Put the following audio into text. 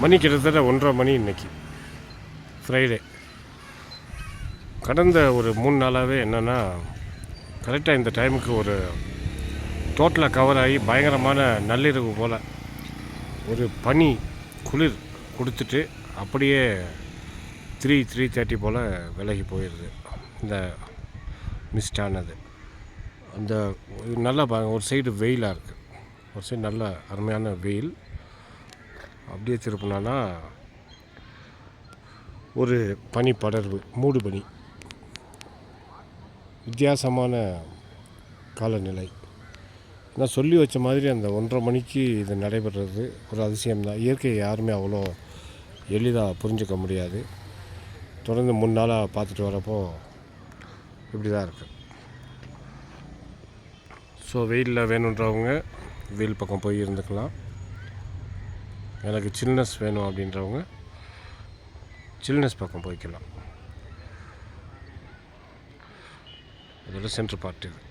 மணி கிட்டத்தட்ட ஒன்றரை மணி இன்றைக்கி ஃப்ரைடே கடந்த ஒரு மூணு நாளாகவே என்னென்னா கரெக்டாக இந்த டைமுக்கு ஒரு டோட்டலாக கவர் ஆகி பயங்கரமான நள்ளிரவு போல் ஒரு பனி குளிர் கொடுத்துட்டு அப்படியே த்ரீ த்ரீ தேர்ட்டி போல் விலகி போயிடுது இந்த மிஸ்டானது அந்த நல்லா ஒரு சைடு வெயிலாக இருக்குது ஒரு சைடு நல்ல அருமையான வெயில். அப்படியே வச்சுருப்போம்னா ஒரு பனி படர்வு மூடு பனி. வித்தியாசமான காலநிலை. நான் சொல்லி வச்ச மாதிரி அந்த ஒன்றரை மணிக்கு இது நடைபெறுறது ஒரு அதிசயம்தான். இயற்கையை யாருமே அவ்வளோ எளிதாக புரிஞ்சுக்க முடியாது. தொடர்ந்து மூணு நாளாக பார்த்துட்டு வரப்போ இப்படி தான் இருக்குது ஸோ வெயிலில் வேணுன்றவங்க வெயில் பக்கம் போய் இருந்துக்கலாம். எனக்கு சில்னஸ் வேணும் அப்படின்றவங்க சில்னஸ் பக்கம் போய்க்கலாம். இதோட சென்ட்ரு பார்ட் இது.